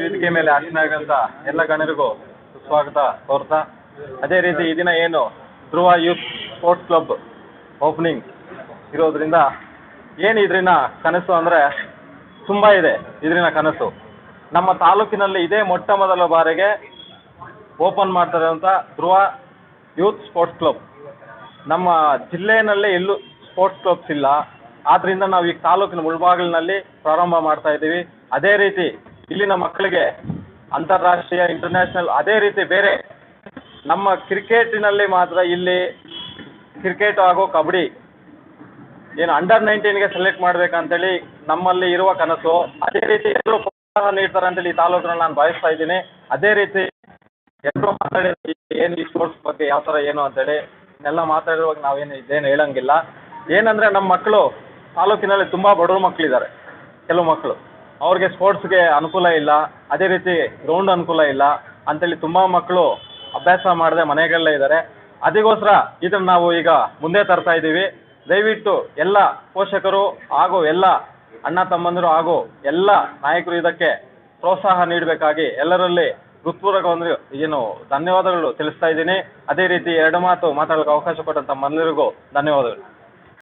ವೇದಿಕೆ ಮೇಲೆ ಆಸೀನರಾಗಿರುವಂಥ ಎಲ್ಲ ಗಣ್ಯರಿಗೂ ಸ್ವಾಗತ ಕೋರ್ತಾ. ಅದೇ ರೀತಿ ಈ ದಿನ ಏನು Dhruva youth sports club opening ಇರೋದ್ರಿಂದ ಏನು ಇದ್ರಿನ ಕನಸು ಅಂದರೆ ತುಂಬ ಇದೆ ಇದ್ರಿನ ಕನಸು. ನಮ್ಮ ತಾಲೂಕಿನಲ್ಲಿ ಇದೇ ಮೊಟ್ಟ ಮೊದಲ ಬಾರಿಗೆ ಓಪನ್ ಮಾಡ್ತಾರೆ ಅಂತ ಧ್ರುವ ಯೂತ್ ಸ್ಪೋರ್ಟ್ಸ್ ಕ್ಲಬ್. ನಮ್ಮ ಜಿಲ್ಲೆಯಲ್ಲೇ ಎಲ್ಲೂ ಸ್ಪೋರ್ಟ್ಸ್ ಕ್ಲಬ್ಸ್ ಇಲ್ಲ. ಆದ್ದರಿಂದ ನಾವು ಈಗ ತಾಲೂಕಿನ ಮುಳಬಾಗಿಲಿನಲ್ಲಿ ಪ್ರಾರಂಭ ಮಾಡ್ತಾ ಇದ್ದೀವಿ. ಅದೇ ರೀತಿ ಇಲ್ಲಿನ ಮಕ್ಕಳಿಗೆ ಅಂತಾರಾಷ್ಟ್ರೀಯ ಇಂಟರ್ನ್ಯಾಷನಲ್ ಅದೇ ರೀತಿ ಬೇರೆ. ನಮ್ಮ ಕ್ರಿಕೆಟಿನಲ್ಲಿ ಮಾತ್ರ ಇಲ್ಲಿ ಕ್ರಿಕೆಟ್ ಹಾಗೂ ಕಬಡ್ಡಿ ಏನು ಅಂಡರ್ ನೈನ್ಟೀನ್ಗೆ ಸೆಲೆಕ್ಟ್ ಮಾಡ್ಬೇಕಂತೇಳಿ ನಮ್ಮಲ್ಲಿ ಇರುವ ಕನಸು. ಅದೇ ರೀತಿ ಎಲ್ಲರೂ ಪ್ರೋತ್ಸಾಹ ನೀಡ್ತಾರೆ ಅಂತೇಳಿ ಈ ತಾಲೂಕಿನಲ್ಲಿ ನಾನು ಭಾವಿಸ್ತಾ ಇದ್ದೀನಿ. ಅದೇ ರೀತಿ ಎಲ್ಲರೂ ಮಾತಾಡಿ ಏನು ಈ ಸ್ಪೋರ್ಟ್ಸ್ ಬಗ್ಗೆ ಯಾವ ಥರ ಏನು ಅಂತೇಳಿ ಎಲ್ಲ ಮಾತಾಡಿರುವಾಗ ನಾವೇನು ಇದೇನು ಹೇಳಂಗಿಲ್ಲ. ಏನಂದ್ರೆ ನಮ್ಮ ಮಕ್ಕಳು ತಾಲೂಕಿನಲ್ಲಿ ತುಂಬ ಬಡವ್ರ ಮಕ್ಕಳಿದ್ದಾರೆ. ಕೆಲವು ಮಕ್ಕಳು. ಅವ್ರಿಗೆ ಸ್ಪೋರ್ಟ್ಸ್ಗೆ ಅನುಕೂಲ ಇಲ್ಲ. ಅದೇ ರೀತಿ ಗ್ರೌಂಡ್ ಅನುಕೂಲ ಇಲ್ಲ. ಅಂತೇಳಿ ತುಂಬ ಮಕ್ಕಳು ಅಭ್ಯಾಸ ಮಾಡದೆ ಮನೆಗಳಲ್ಲೇ ಇದ್ದಾರೆ ಅದಕ್ಕೋಸ್ಕರ ಇದನ್ನು ನಾವು ಈಗ ಮುಂದೆ ತರ್ತಾ ಇದ್ದೀವಿ. ದಯವಿಟ್ಟು ಎಲ್ಲ ಪೋಷಕರು ಹಾಗೂ ಎಲ್ಲ ಅಣ್ಣ ತಮ್ಮಂದಿರು ಹಾಗೂ ಎಲ್ಲ ನಾಯಕರು ಇದಕ್ಕೆ ಪ್ರೋತ್ಸಾಹ ನೀಡಬೇಕಾಗಿ ಎಲ್ಲರಲ್ಲಿ ಹೃತ್ಪೂರ್ವಕ ಒಂದು ಏನು ಧನ್ಯವಾದಗಳು ತಿಳಿಸ್ತಾ ಇದ್ದೀನಿ. ಅದೇ ರೀತಿ ಎರಡು ಮಾತು ಮಾತಾಡೋಕ್ಕೆ ಅವಕಾಶ ಕೊಟ್ಟಂತ ತಮ್ಮೆಲ್ಲರಿಗೂ ಧನ್ಯವಾದಗಳು.